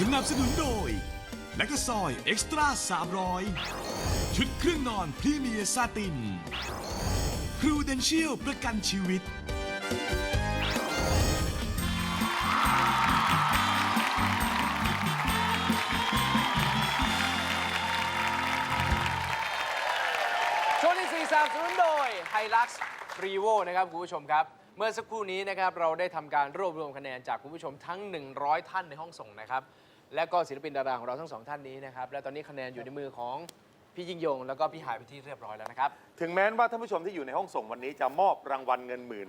สนับสนุนโดยแลคตาซอยเอ็กซ์ตร้า300 ชุดเครื่องนอนพรีเมียร์ซาตินครูเดนเชียลประกันชีวิต ช่วงที่4สนับสนุนโดย h i l u x r e v o นะครับ คุณผู้ชมครับ เมื่อสักครู่นี้นะครับเราได้ทำการรวบรวมคะแนนจากคุณผู้ชมทั้ง 100 ท่านในห้องส่งนะครับ และก็ศิลปินดาราของเราทั้งสองท่านนี้นะครับ และตอนนี้คะแนนอยู่ในมือของพี่ยิ่งยง แล้วก็พี่หายไปนที่เรียบร้อยแล้วนะครับ ถึงแม้ว่าท่านผู้ชมที่อยู่ในห้องส่งวันนี้จะมอบรางวัลเงินหมื่น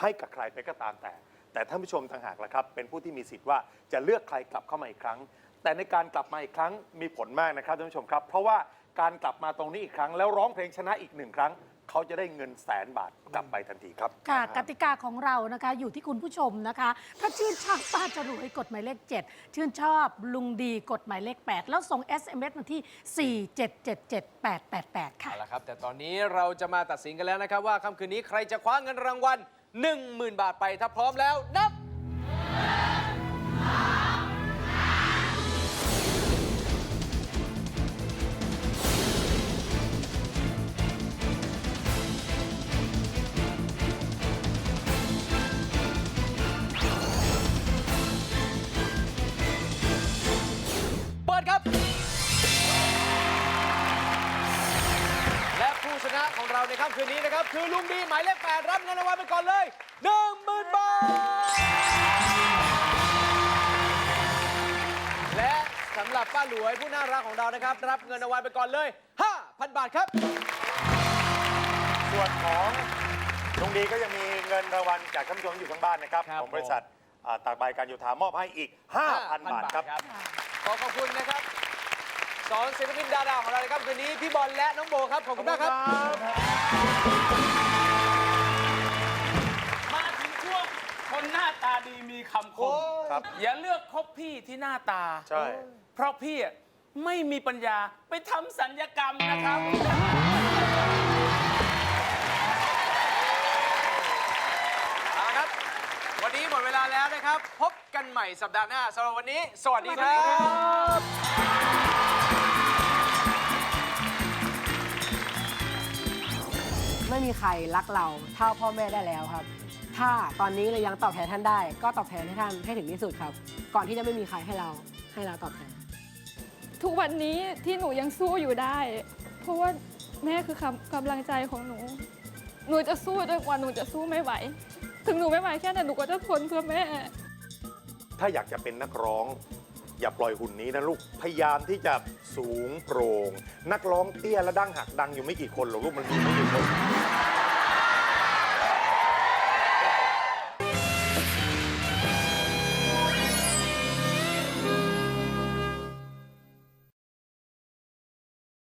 ให้กับใครไปก็ตามแต่ แต่ท่านผู้ชมต่างหากละครับ เป็นผู้ที่มีสิทธิ์ว่าจะเลือกใครกลับเข้ามาอีกครั้ง แต่ในการกลับมาอีกครั้งมีผลมากนะครับท่านผู้ชมครับ เพราะว่าการกลับมาตรงนี้อีกครั้งแล้วร้องเพลงชนะอีกหนึ่งครั้ง เขาจะได้เงินแสนบาทกลับไปทันทีครับ ค่ะกติกาของเรานะคะอยู่ที่คุณผู้ชมนะคะ ถ้าชื่นชอบป้าจรวยกดหมายเลข 7 ชื่นชอบลุงดีกดหมายเลข 8 แล้วส่ง SMS มาที่ 4777888 ค่ะ เอาละครับ แต่ตอนนี้เราจะมาตัดสินกันแล้วนะครับ ว่าค่ำคืนนี้ใครจะคว้าเงินรางวัล 10,000 บาทไปถ้าพร้อมแล้วนับ ครับ และผู้ชนะของเราในค่ำคืนนี้นะครับ คือลุงดีหมายเลขแปดรับเงินรางวัลไปก่อนเลย1 0,000บาท และสำหรับป้าหลวยผู้น่ารักของเรานะครับ รับเงินรางวัลไปก่อนเลย 5,000 บาทครับ ส่วนของลุงดีก็ยังมีเงินรางวัลจากท่านผู้ชมที่อยู่ทั้งบ้านนะครับ ครับของบริษัทอ่าตากใบการโยธามอบให้อีก 5,000 บาทครับข อขอบคุณนะครับสองศิลปินดาราของเราในค่ำคืนนี้พี่บอลและน้องโบครับขอบคุณมากครับ มาถึงช่วงคนหน้าตาดีมีคำคมครับ อย่าเลือกคบพี่ที่หน้าตา ใช่ เพราะพี่อะไม่มีปัญญาไปทำสัญญกรรมนะครับ เอาละครับ วันนี้หมดเวลาแล้วนะครับ พบกัน ใหม่สัปดาห์หน้าสำหรับวันนี้ สวัสดีครับไม่มีใครรักเราเท่าพ่อแม่ได้แล้วครับ ถ้าตอนนี้เรายังตอบแทนท่านได้ ก็ตอบแทนให้ท่านให้ถึงที่สุดครับ ก่อนที่จะไม่มีใครให้เราให้เราตอบแทน ทุกวันนี้ที่หนูยังสู้อยู่ได้ เพราะว่าแม่คือคำกำลังใจของหนู หนูจะสู้จนกว่าหนูจะสู้ไม่ไหว ถึงหนูไม่ไหวแค่ไหนหนูก็จะทนเพื่อแม่ ถ้าอยากจะเป็นนักร้อง อย่าปล่อยหุ่นนี้นะลูก พยายามที่จะสูงโปร่ง นักร้องเตี้ยและดั้งหักดังอยู่ไม่กี่คนหรอกลูกมันมีไม่กี่คน